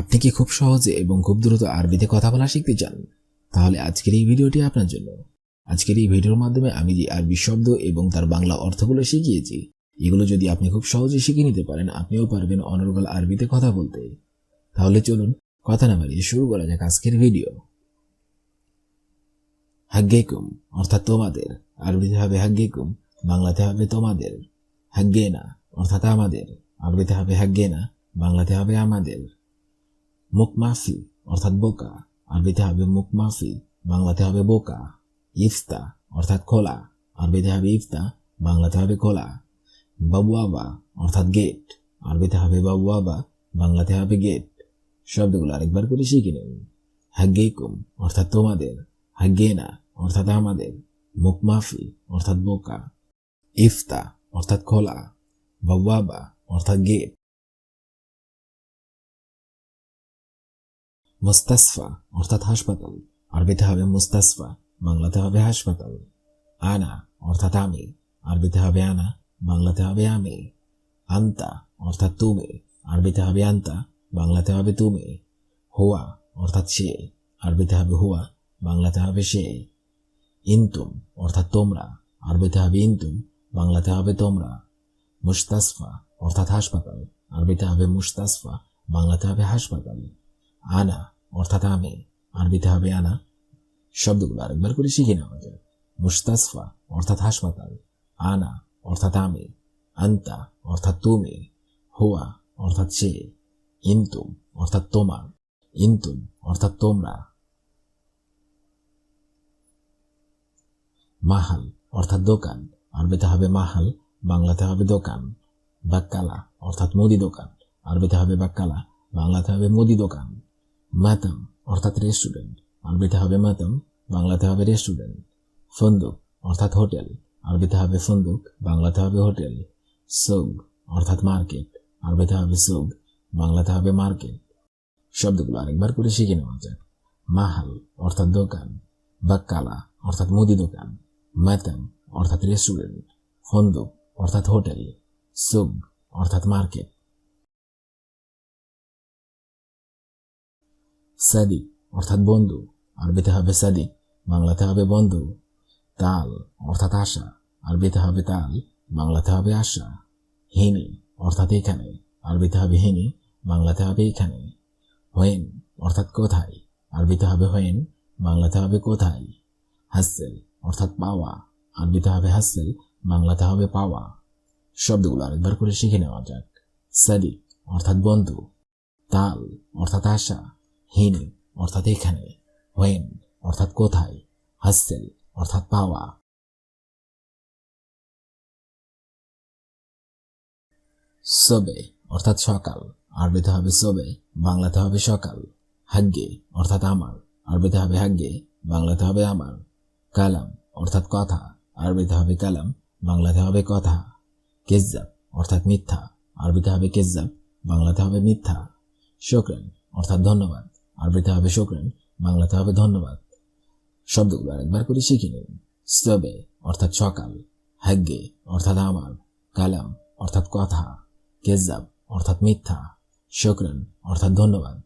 আপনি কি খুব সহজে এবং খুব দ্রুত আরবিতে কথা বলা শিখতে চান? তাহলে আজকের এই ভিডিওটি আপনার জন্য। আজকের এই ভিডিওর মাধ্যমে আমি যে আরবি শব্দ এবং তার বাংলা অর্থগুলো শিখিয়েছি, এগুলো যদি আপনি খুব সহজে শিখে নিতে পারেন, আপনিও পারবেন অনর্গল আরবিতে কথা বলতে। তাহলে চলুন কথা না বাড়িয়ে শুরু করা যাক আজকের ভিডিও। হাগ্গেকুম অর্থাৎ তোমাদের। আরবিতে হবে হাগ্গেকুম, বাংলাতে হবে তোমাদের। হাগ্গে না অর্থাৎ আমাদের। আরবিতে হবে হাগ্গে না বাংলাতে হবে আমাদের। মুখ মাফি অর্থাৎ বোকা। আরবিতে হবে মুখ মাফি বাংলাতে হবে বোকা। ইফতা, অর্থাৎ খোলা। আরবিতে হবে ইফতা, বাংলাতে হবে খোলা। বাবুয়াবা, অর্থাৎ গেট আরবিতে হবে বাবুয়াবা, বাংলাতে হবে গেট শব্দগুলো আরেকবার করে শিখে নিন। হাগ্গেকুম অর্থাৎ তোমাদের। হাগ্গে না অর্থাৎ আমাদের। মুখ মাফি অর্থাৎ বোকা। ইফতা, অর্থাৎ খোলা। বাবুয়াবা, অর্থাৎ গেট মুস্তাসফা, অর্থাৎ হাসপাতাল। আরবিতে হবে মুস্তাসফা, বাংলাতে হবে হাসপাতাল। আনা, অর্থাৎ আমি। আরবিতে হবে আনা, বাংলাতে হবে আমি। আন্তা, অর্থাৎ তুমি। আরবিতে হবে আন্তা, বাংলাতে হবে তুমি। হুয়া, অর্থাৎ সে। আরবিতে হবে হুয়া, বাংলাতে হবে সে। ইন্তুম, অর্থাৎ তোমরা। আরবিতে হবে ইন্তুম, বাংলাতে হবে তোমরা। মুস্তাসফা, অর্থাৎ হাসপাতাল। আরবিতে হবে মুস্তাসফা, বাংলাতে হবে হাসপাতাল। আনা, অর্থাৎ আমি। আরবিতে হবে আনা। শব্দগুলো আরেকবার করে শিখে নেওয়া যায় মুস্তাসফা, অর্থাৎ হাসপাতাল। আনা, অর্থাৎ আমি। আন্তা, অর্থাৎ তুমি। হুয়া, অর্থাৎ সে। ইন্তুম, অর্থাৎ তোমার। ইন্তুম, অর্থাৎ তোমরা। মাহাল, অর্থাৎ দোকান। আরবিতে হবে মাহাল বাংলাতে হবে দোকান। বাক্কালা, অর্থাৎ মুদি দোকান। আরবিতে হবে বাক্কালা বাংলাতে হবে মুদি দোকান। মাতাম অর্থাৎ রেস্টুরেন্ট আরবিতে হবে মাতাম বাংলাতে হবে রেস্টুরেন্ট ফন্দুক অর্থাৎ হোটেল আরবিতে হবে ফন্দুক বাংলাতে হবে হোটেল সুগ অর্থাৎ মার্কেট আরবিতে হবে সুগ বাংলাতে হবে মার্কেট শব্দগুলো আরেকবার করে শিখে নেওয়া যায় মাহাল অর্থাৎ দোকান। বাক্কালা অর্থাৎ মুদি দোকান। মাতাম অর্থাৎ রেস্টুরেন্ট ফন্দুক অর্থাৎ হোটেল সুগ অর্থাৎ মার্কেট সাদিক অর্থাৎ বন্ধু। আরবিতে হবে সাদি, বাংলাতে হবে বন্ধু। তাল, অর্থাৎ আশা। আরবিতে হবে তাল, বাংলাতে হবে আশা। হিনি, অর্থাৎ এখানে। আরবিতে হবে হিনি, বাংলাতে হবে এখানে। হোয়েন, অর্থাৎ কোথায়? আরবিতে হবে হোয়েন, বাংলাতে হবে কোথায়? হাসেল, অর্থাৎ পাওয়া। আরবিতে হবে হাসেল, বাংলাতে হবে পাওয়া। শব্দগুলো আরেকবার করে শিখে নেওয়া যাক। সাদিক, অর্থাৎ বন্ধু। তাল, অর্থাৎ আশা। হিনি অর্থাৎ এখানে হোয়েন অর্থাৎ কোথায় হাসেল অর্থাৎ পাওয়া। সবে অর্থাৎ সকাল, আরবিতে হবে সবে বাংলাতে হবে সকাল। হাগ্গে অর্থাৎ আমার, আরবিতে হবে হাগ্গে বাংলাতে হবে আমার। কালাম অর্থাৎ কথা, আরবিতে হবে কালাম, বাংলাতে হবে কথা। কেজ্জাব অর্থাৎ মিথ্যা, আরবিতে হবে কেজ্জাব, বাংলাতে হবে মিথ্যা। শোকরেন অর্থাৎ ধন্যবাদ। আরবিতে হবে শোকরেন বাংলাতে হবে ধন্যবাদ। শব্দগুলো আরেকবার করে শিখে নিন। সবে অর্থাৎ সকাল। হাগ্গে অর্থাৎ আমার। কালাম, অর্থাৎ কথা। কেজাব অর্থাৎ মিথ্যা। শোকরেন অর্থাৎ ধন্যবাদ।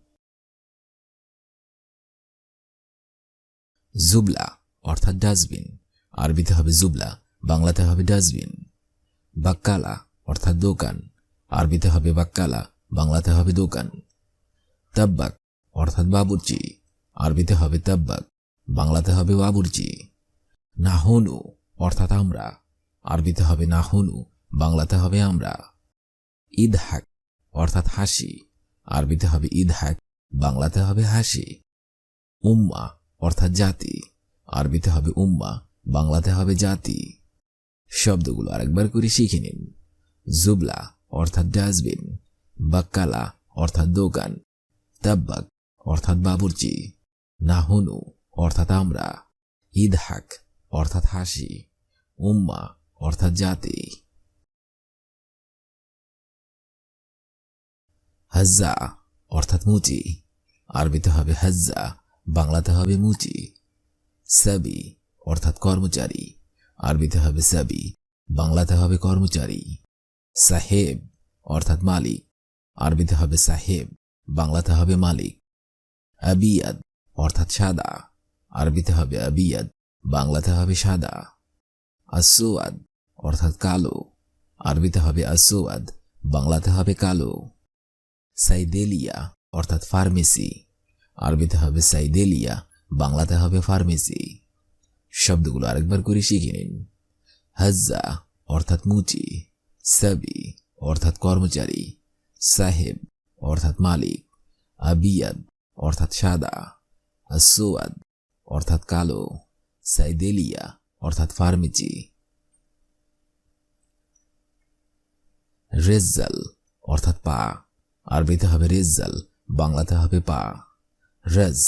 জুবলা, অর্থাৎ ডাস্টবিন। আরবিতে হবে জুবলা, বাংলাতে হবে ডাস্টবিন। বাক্কালা, অর্থাৎ দোকান। আরবিতে হবে বাক্কালা, বাংলাতে হবে দোকান। তাব্বাক অর্থাৎ বাবুর্চি। আরবিতে হবে তাব্বাক বাংলাতে হবে বাবুর্চি। নাহনু, অর্থাৎ আমরা। আরবিতে হবে নাহনু, বাংলাতে হবে আমরা। ইদহাক, অর্থাৎ হাসি। আরবিতে হবে ইদহাক, বাংলাতে হবে হাসি। উম্মা, অর্থাৎ জাতি। আরবিতে হবে উম্মা, বাংলাতে হবে জাতি। শব্দগুলো আরেকবার করে শিখে নিন। জুবলা, অর্থাৎ ডাস্টবিন। বাক্কালা, অর্থাৎ দোকান। তাব্বাক অর্থাৎ বাবুর্চি, নাহুনু অর্থাৎ আমরা, ইদহাক অর্থাৎ হাসি, উম্মা অর্থাৎ জাতি। হাজ্জা অর্থাৎ মুচি, আরবিতে হবে হাজ্জা, বাংলাতে হবে মুচি। সাবি অর্থাৎ কর্মচারী, আরবিতে হবে সাবি, বাংলাতে হবে কর্মচারী। সাহেব অর্থাৎ মালিক, আরবিতে হবে সাহেব, বাংলাতে হবে মালিক। আবিয়াদ, অর্থাৎ সাদা। আরবিতে হবে আবিয়াদ, বাংলাতে হবে সাদা। আসোয়াদ অর্থাৎ কালো। আরবিতে হবে আসোয়াদ বাংলাতে হবে কালো। সাইদেলিয়া, অর্থাৎ ফার্মেসি। আরবিতে হবে সাইদেলিয়া, বাংলাতে হবে ফার্মেসি। শব্দগুলো আরেকবার করে শিখে নিন। হাজ্জা, অর্থাৎ মুচি। সাবি, অর্থাৎ কর্মচারী। সাহেব, অর্থাৎ মালিক। আবিয়াদ অর্থাৎ সাদা আসোয়াদ অর্থাৎ কালো, সাইদেলিয়া, অর্থাৎ ফার্মেসি রেজ্জাল, অর্থাৎ পা, আরবিতে হবে রেজ্জাল, বাংলাতে হবে পা। রজ,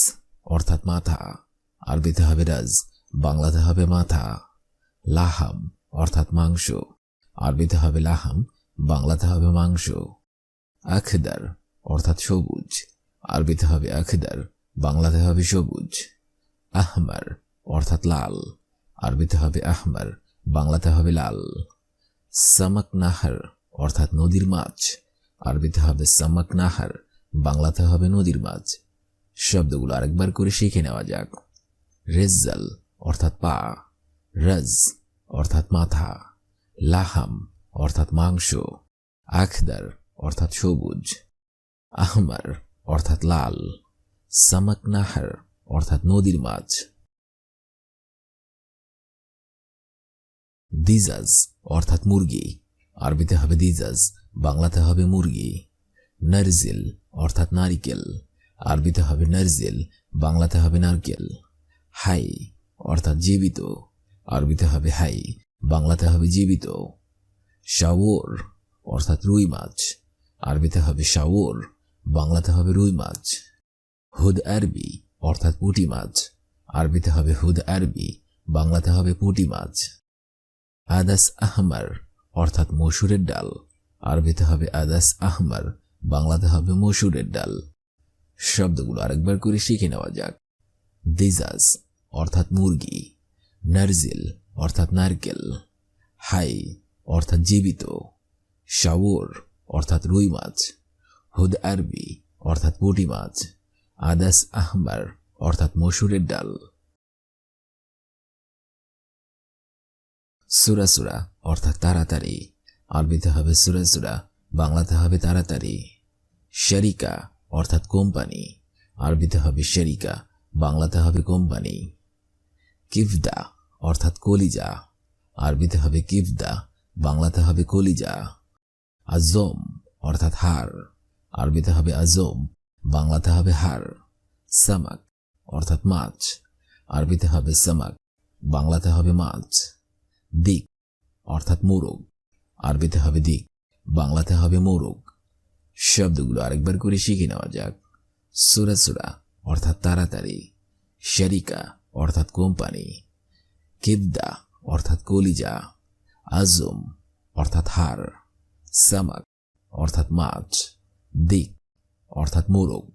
অর্থাৎ মাথা, আরবিতে হবে রাজ, বাংলাতে হবে মাথা। লাহাম, অর্থাৎ মাংস, আরবিতে হবে লাহাম, বাংলাতে হবে মাংস। আখদার, অর্থাৎ সবুজ আরবিতে হবে আখদার, বাংলাতে হবে সবুজ, আহমার, অর্থাৎ লাল। আরবিতে হবে আহমার, বাংলাতে হবে লাল। সামাক নাহার অর্থাৎ নদীর মাছ। আরবিতে হবে সামাক নাহার বাংলাতে হবে নদীর মাছ। শব্দগুলো আরেকবার করে শিখে নেওয়া যাক। রেজ্জাল, অর্থাৎ পা। রজ, অর্থাৎ মাথা। লাহাম, অর্থাৎ মাংস। আখদার, অর্থাৎ সবুজ। আহমার অর্থাৎ লাল, সামাক নাহার, অর্থাৎ নদীর মাছ। দিজাজ, অর্থাৎ মুরগি, আরবিতে হবে দিজাজ, বাংলাতে হবে মুরগি। নারজিল, অর্থাৎ নারিকেল, আরবিতে হবে নারজিল, বাংলাতে হবে নারকেল। হাই, অর্থাৎ জীবিত, আরবিতে হবে হাই, বাংলাতে হবে জীবিত। শাওর, অর্থাৎ রুই মাছ, আরবিতে হবে শাওর বাংলাতে হবে রুই মাছ, হুদ আরবি, অর্থাৎ পুঁটি মাছ। আরবিতে হবে হুদ আরবি, বাংলাতে হবে পুঁটি মাছ। আদাস আহমার, অর্থাৎ মসুরের ডাল। আরবিতে হবে আদাস আহমার, বাংলাতে হবে মসুরের ডাল। শব্দগুলো আরেকবার করে শিখে নেওয়া যাক। দিজাজ, অর্থাৎ মুরগি। নারজিল, অর্থাৎ নারকেল। হাই, অর্থাৎ জীবিত। শাওর, অর্থাৎ রুই মাছ। হুদ আরবি, অর্থাৎ পুঁটি মাছ, আদাস আহমার, অর্থাৎ মসুরের ডাল। সুরাসুরা অর্থাৎ তাড়াতাড়ি। আরবিতে হবে সুরাসুরা বাংলাতে হবে তাড়াতাড়ি। শরিকা, অর্থাৎ কোম্পানি। আরবিতে হবে শরিকা, বাংলাতে হবে কোম্পানি। কিফদা, অর্থাৎ কলিজা। আরবিতে হবে কিফদা, বাংলাতে হবে কলিজা। আজম, অর্থাৎ হার আরবিতে হবে আজম, বাংলাতে হবে হার, সামাক, অর্থাৎ মাছ। আরবিতে হবে সামাক, বাংলাতে হবে মাছ। দিক, অর্থাৎ মোরগ। আরবিতে হবে দিক, বাংলাতে হবে মোরগ। শব্দগুলো আরেকবার করে শিখে নেওয়া যাক। সুরাসুরা অর্থাৎ তাড়াতাড়ি। শারিকা, অর্থাৎ কোম্পানি। কিবদা অর্থাৎ কলিজা। আজম, অর্থাৎ হার। সামাক, অর্থাৎ মাছ। দিক, অর্থাৎ মোরগ।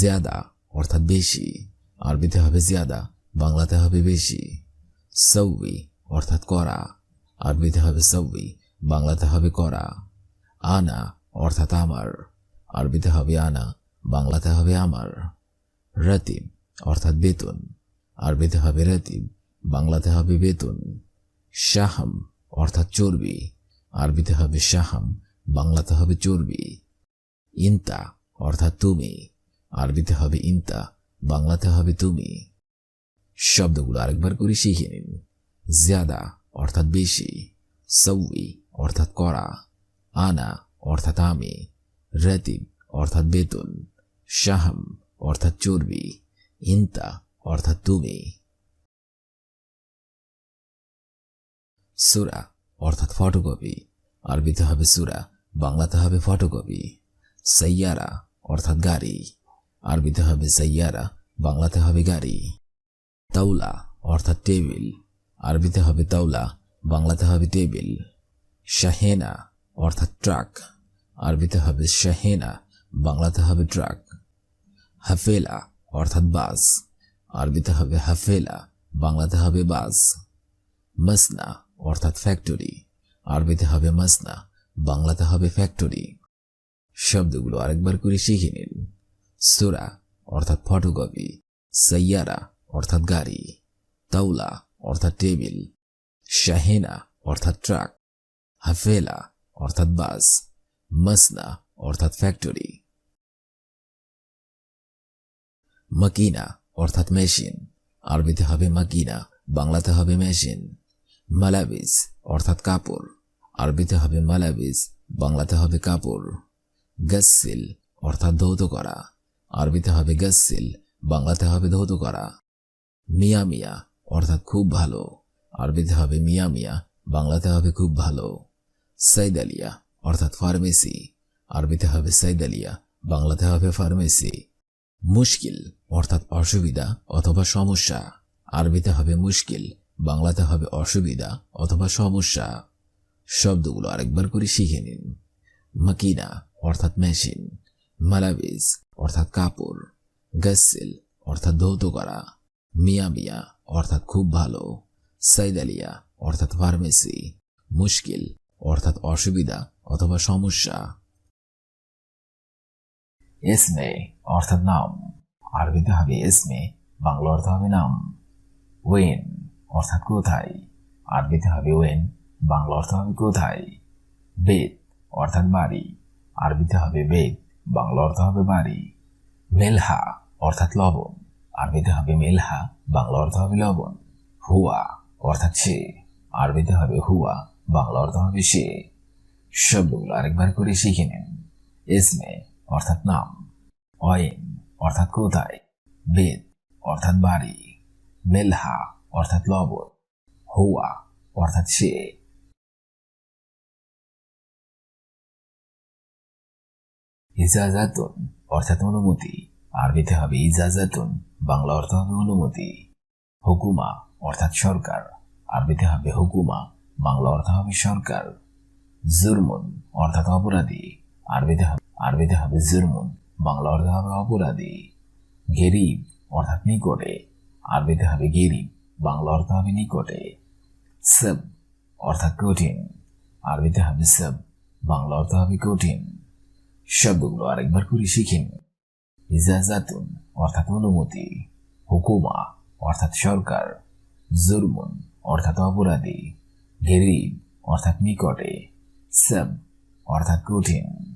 জিয়াদা, অর্থাৎ বেশি। আরবিতে হবে জিয়াদা, বাংলাতে হবে বেশি। সৌবি, অর্থাৎ করা। আরবিতে হবে সৌবি, বাংলাতে হবে করা। আনা, অর্থাৎ আমার। আরবিতে হবে আনা, বাংলাতে হবে আমার। রতিব, অর্থাৎ বেতন। আরবিতে হবে রতিব, বাংলাতে হবে বেতন। শাহাম, অর্থাৎ চর্বি। আরবিতে হবে শাহাম, বাংলাতে হবে চর্বি। ইন্তা, অর্থাৎ তুমি। আরবিতে হবে ইন্তা, বাংলাতে হবে তুমি। শব্দগুলো আরেকবার করে শিখে নিন। জিয়াদা, অর্থাৎ বেশি। সৌই অর্থাৎ করা। আনা, অর্থাৎ আমি। রতিব, অর্থাৎ বেতন। শাহাম, অর্থাৎ চর্বি। ইন্তা, অর্থাৎ তুমি। সুরা অর্থাৎ ফটোকপি আরবিতে হবে সুরা, বাংলাতে হবে ফটোকপি সৈয়ারা অর্থাৎ গাড়ি। আরবিতে হবে সৈয়ারা বাংলাতে হবে গাড়ি। তাওলা, অর্থাৎ টেবিল আরবিতে হবে তাওলা, বাংলাতে হবে টেবিল শাহেনা, অর্থাৎ ট্রাক আরবিতে হবে শাহেনা, বাংলাতে হবে ট্রাক হাফেলা, অর্থাৎ বাস আরবিতে হবে হাফেলা, বাংলাতে হবে বাস মাসনা অর্থাৎ ফ্যাক্টরি আরবিতে হবে মাসনা, বাংলাতে হবে ফ্যাক্টরি শব্দগুলো আরেকবার করে শিখে নিন। সুরা, অর্থাৎ ফটোকপি সৈয়ারা অর্থাৎ গাড়ি। তাওলা, অর্থাৎ টেবিল শাহিনা, অর্থাৎ ট্রাক হাফেলা, অর্থাৎ বাস মসনা, অর্থাৎ ফ্যাক্টরি মাকিনা, অর্থাৎ মেশিন আরবিতে হবে মাকিনা, বাংলাতে হবে মেশিন মালাবিস অর্থাৎ কাপড়। আরবিতে হবে মালাবিজ, বাংলাতে হবে কাপড়। গসিল অর্থাৎ ধৌত করা। আরবিতে হবে গসিল বাংলাতে হবে ধৌত করা। মিয়া মিয়া, অর্থাৎ খুব ভালো। আরবিতে হবে মিয়া মিয়া, বাংলাতে হবে খুব ভালো। সাইদালিয়া, অর্থাৎ ফার্মেসি। আরবিতে হবে সাইদালিয়া, বাংলাতে হবে ফার্মেসি। মুশকিল, অর্থাৎ অসুবিধা অথবা সমস্যা। আরবিতে হবে মুশকিল বাংলাতে হবে অসুবিধা অথবা সমস্যা। শব্দগুলো আরেকবার করে শিখে নিন। মাকিনা, অর্থাৎ মেশিন। মালাবিজ, অর্থাৎ কাপড়। গসিল অর্থাৎ ধৌত করা। মিয়া মিয়া অর্থাৎ খুব ভালো। সাইদালিয়া, অর্থাৎ ফার্মেসি। মুশকিল, অর্থাৎ অসুবিধা অথবা সমস্যা। এসমে, অর্থাৎ নাম। আরবিতে হবে এসমে, বাংলা অর্থ হবে নাম। ওয়েন অর্থাৎ কোথায়? আরবিতে হবে ওয়েন বাংলা অর্থ হবে কোথায়? বেদ অর্থাৎ বাড়ি। আরবিতে হবে বেদ বাংলা অর্থ হবে বাড়ি। মেলহা, অর্থাৎ লবণ। আরবিতে হবে মেলহা, বাংলা অর্থ হবে লবণ। হুয়া, অর্থাৎ সে। আরবিতে হবে হুয়া, বাংলা অর্থ হবে সে। শব্দগুলো আরেকবার করে শিখে নিন। এসমে অর্থাৎ নাম। অয়েন অর্থাৎ কোথায়? বেদ অর্থাৎ বাড়ি। মেলহা অর্থাৎ লবণ হুয়া অর্থাৎ সে। ইজাজাতুন, অর্থাৎ অনুমতি। আরবিতে হবে ইজাজাতুন, বাংলা অর্থ হবে অনুমতি। হুকুমা, অর্থাৎ সরকার। আরবিতে হবে হুকুমা, বাংলা অর্থ হবে সরকার। জুরমুন, অর্থাৎ অপরাধী। আরবিতে হবে আরবিতে হবে জুরমুন, বাংলা অর্থ হবে অপরাধী। গেরিব, অর্থাৎ নিকটে। আরবিতে হবে গেরিব। বাংলা অর্থ হবে নিকটে। সব, অর্থাৎ কঠিন। আরবিতে হবে সব বাংলা অর্থ হবে কঠিন। শব্দগুলো আরেকবার করে শিখিন। ইজাজাতুন, অর্থাৎ অনুমতি। হুকুমা, অর্থাৎ সরকার। জুরমুন, অর্থাৎ অপরাধী। গেরিব, অর্থাৎ নিকটে। সব, অর্থাৎ কঠিন।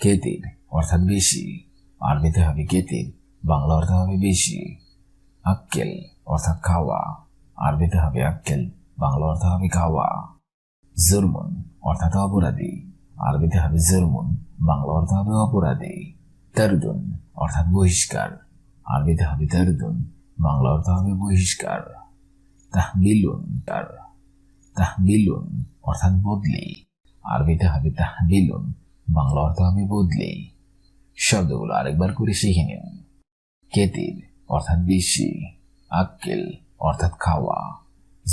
কেতির অর্থাৎ বেশি। আরবিতে হবে কেতির বাংলা অর্থ হবে বেশি, আক্কেল অর্থাৎ খাওয়া। আরবিতে হবে আক্কেল, বাংলা অর্থ হবে খাওয়া। জুরমুন অর্থাৎ অপরাধী। আরবিতে হবে জুরমুন, বাংলা অর্থ হবে অপরাধী। তারদুন অর্থাৎ বহিষ্কার। আরবিতে হবে তারদুন, বাংলা অর্থ হবে বহিষ্কার। তাহবিলুন তার। তাহবিলুন অর্থাৎ বদলি। আরবিতে হবে তাহবিলুন, বাংলা অর্থ হবে বদলি। শব্দগুলো আরেকবার করে শিখে নিন। কেতির অর্থাৎ বেশি। আক্কেল, অর্থাৎ খাওয়া।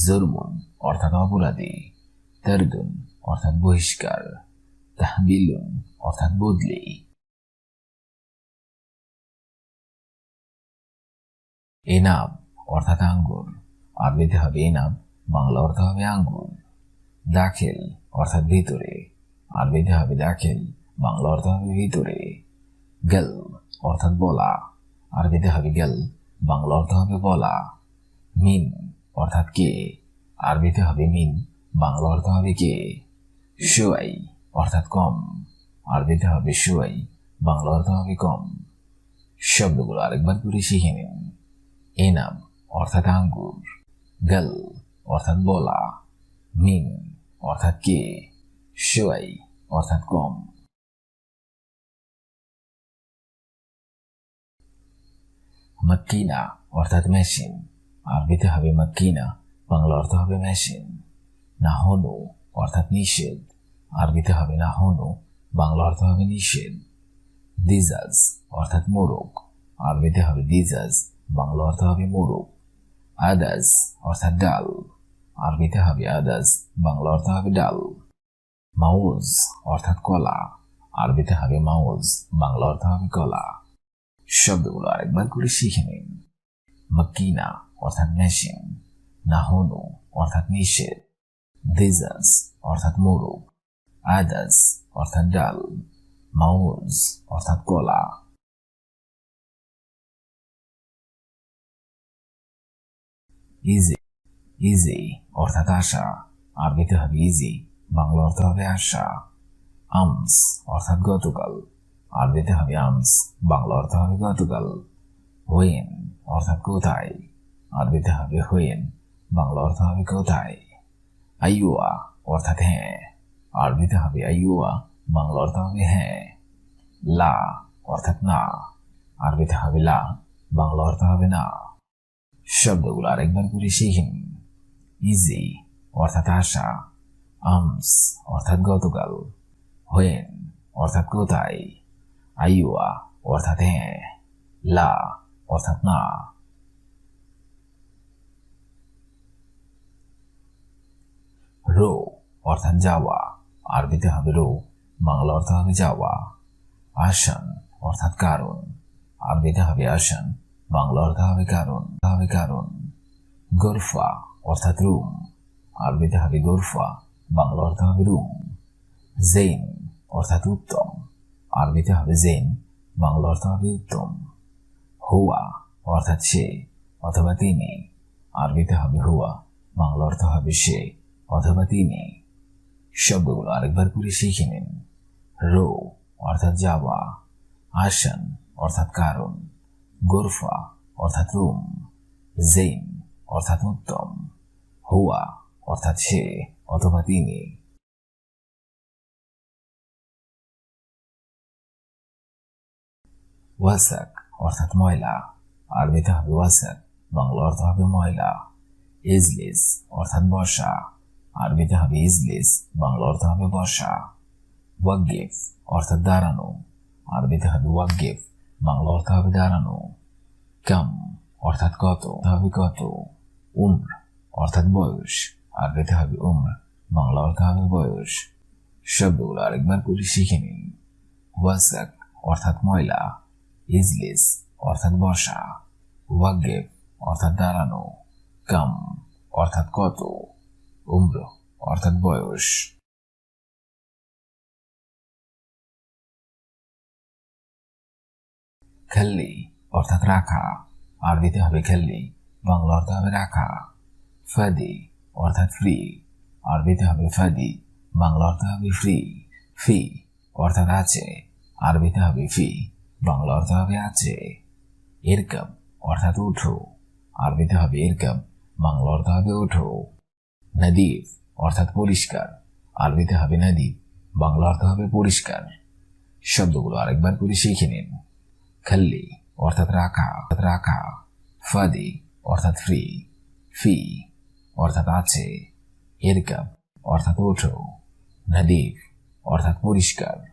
জুরমুন, অর্থাৎ অপরাধী। তারদুন, অর্থাৎ বহিষ্কার। তাহবিলুন, অর্থাৎ বদলি। এনাব অর্থাৎ আঙ্গুর। আরবিতে হবে এনাব বাংলা অর্থ হবে আঙ্গুর। দাখিল, অর্থাৎ ভিতরে। আরবিতে হবে দাখিল, বাংলা অর্থ হবে ভিতরে। গেল। অর্থাৎ বলা। আরবিতে হবে গেল। বাংলা অর্থ হবে বলা। মিন অর্থাৎ কে? আরবিতে হবে মিন। বাংলা অর্থ হবে কে? সোয়াই অর্থাৎ কম। আরবিতে হবে সোয়াই। বাংলা অর্থ হবে কম। শব্দগুলো আরেকবার করে শিখে নিন। এনাম অর্থাৎ আঙ্গুর। গেল অর্থাৎ বলা। মিন অর্থাৎ কে? সোয়াই অর্থাৎ কম। মাক্কিনা অর্থাৎ মেশিন আরবিতে হবে মাক্কিনা বাংলা অর্থ হবে মেশিন নাহনু অর্থাৎ নিষেধ. আরবিতে হবে নাহনু বাংলা অর্থ হবে নিষেধ. দিজাজ অর্থাৎ মোরগ. আরবিতে হবে দিজাজ বাংলা অর্থ হবে মোরগ. আদাজ অর্থাৎ ডাল. আরবিতে হবে আদাজ বাংলা অর্থ হবে ডাল. মাউজ অর্থাৎ কলা. আরবিতে হবে মাউজ বাংলা অর্থ হবে কলা. শব্দগুলো আরেকবার করে শিখে নিন। মাকিনা অর্থাৎ মেশিন। নাহনু, অর্থাৎ নিষেধ। দিজাস, অর্থাৎ মোরগ। আদাস, অর্থাৎ ডাল। মাউজ, অর্থাৎ কলা। ইজি ইজি, অর্থাৎ আশা। আরবিতে হবে ইজি। বাংলা অর্থ হবে আশা। আমস, অর্থাৎ গতকাল। আরবিতে হবে আমস বাংলা অর্থ হবে গতকাল। হোয়েন অর্থাৎ কোথায়? আরবিতে হবে হোয়েন বাংলা অর্থ হবে কোথায়? আইয়ুয়া, অর্থাৎ হ্যাঁ। আরবিতে হবে আইয়ুয়া, বাংলা অর্থ হবে হ্যাঁ। লা, অর্থাৎ না। আরবিতে হবে লা, বাংলা অর্থ হবে না। শব্দগুলো আরেকবার করে শিখেন। ইজি, অর্থাৎ আশা। আমস অর্থাৎ গতকাল। হোয়েন অর্থাৎ কোথায়? আইওয়া অর্থাৎ হ্যাঁ লা, অর্থাৎ না। রো, অর্থাৎ যাওয়া। আরবিতে হবে রো, বাংলা অর্থ হবে যাওয়া। আসান, অর্থাৎ কারণ। আরবিতে হবে আসান, বাংলা অর্থ হবে কারণ হবে কারণ। গোরফা, অর্থাৎ রুম। আরবিতে হবে গোরফা, বাংলা অর্থ হবে রুম। জেইন, অর্থাৎ উত্তম। আরবিতে হবে জেন, বাংলা অর্থ হবে উত্তম। হুয়া অর্থাৎ সে অথবা তিনি। আরবিতে হবে হুয়া, বাংলা অর্থ হবে সে অথবা তিনি। শব্দগুলো আরেকবার করে শিখে নিন। রো অর্থাৎ যাওয়া, আসান অর্থাৎ কারণ, গোরফা অর্থাৎ রুম, জেন অর্থাৎ উত্তম, হুয়া অর্থাৎ সে অথবা তিনি। ওয়াসাক, অর্থাৎ ময়লা। আরবিতে হবে ওয়াসাক, বাংলা অর্থ হবে ময়লা। ইজলিস, অর্থাৎ বসা আরবিতে হবে ইজলিস, বাংলা অর্থ হবে বসা ওয়াগিফ অর্থাৎ দাঁড়ানো। আরবিতে হবে ওয়াগিফ বাংলা অর্থ হবে দাঁড়ানো। কাম, অর্থাৎ কত, হবে কত। উম্র, অর্থাৎ বয়স। আরবিতে হবে উম্র, বাংলা অর্থ হবে বয়স। শব্দগুলো আরেকবার করে শিখে নিন। ওয়াসাক, অর্থাৎ ময়লা। ইজলিস, অর্থাৎ বসা ওয়াগেব অর্থাৎ দাঁড়ানো, কাম, অর্থাৎ কত, উম্র, অর্থাৎ বয়স। খেললি অর্থাৎ রাখা, আরবিতে হবে খেললি বাংলা অর্থ হবে রাখা। ফাদি অর্থাৎ ফ্রি আর আরবিতে হবে ফাদি বাংলা অর্থ হবে ফ্রি, ফি, অর্থাৎ আছে, আরবিতে হবে ফি। বাংলা অর্থ হবে আছে। এরকাম অর্থাৎ উঠো। আরবিতে হবে এরকাম বাংলা অর্থ হবে উঠো। নদীপ অর্থাৎ পরিষ্কার, আরবিতে হবে নদীপ বাংলা অর্থ হবে পরিষ্কার। শব্দগুলো আরেকবার করে শিখে নিন। খাল্লি অর্থাৎ রাখা অর্থাৎ রাখা। ফাদি অর্থাৎ ফ্রি, ফি অর্থাৎ আছে। এরকাম অর্থাৎ ওঠো নদীপ অর্থাৎ পরিষ্কার।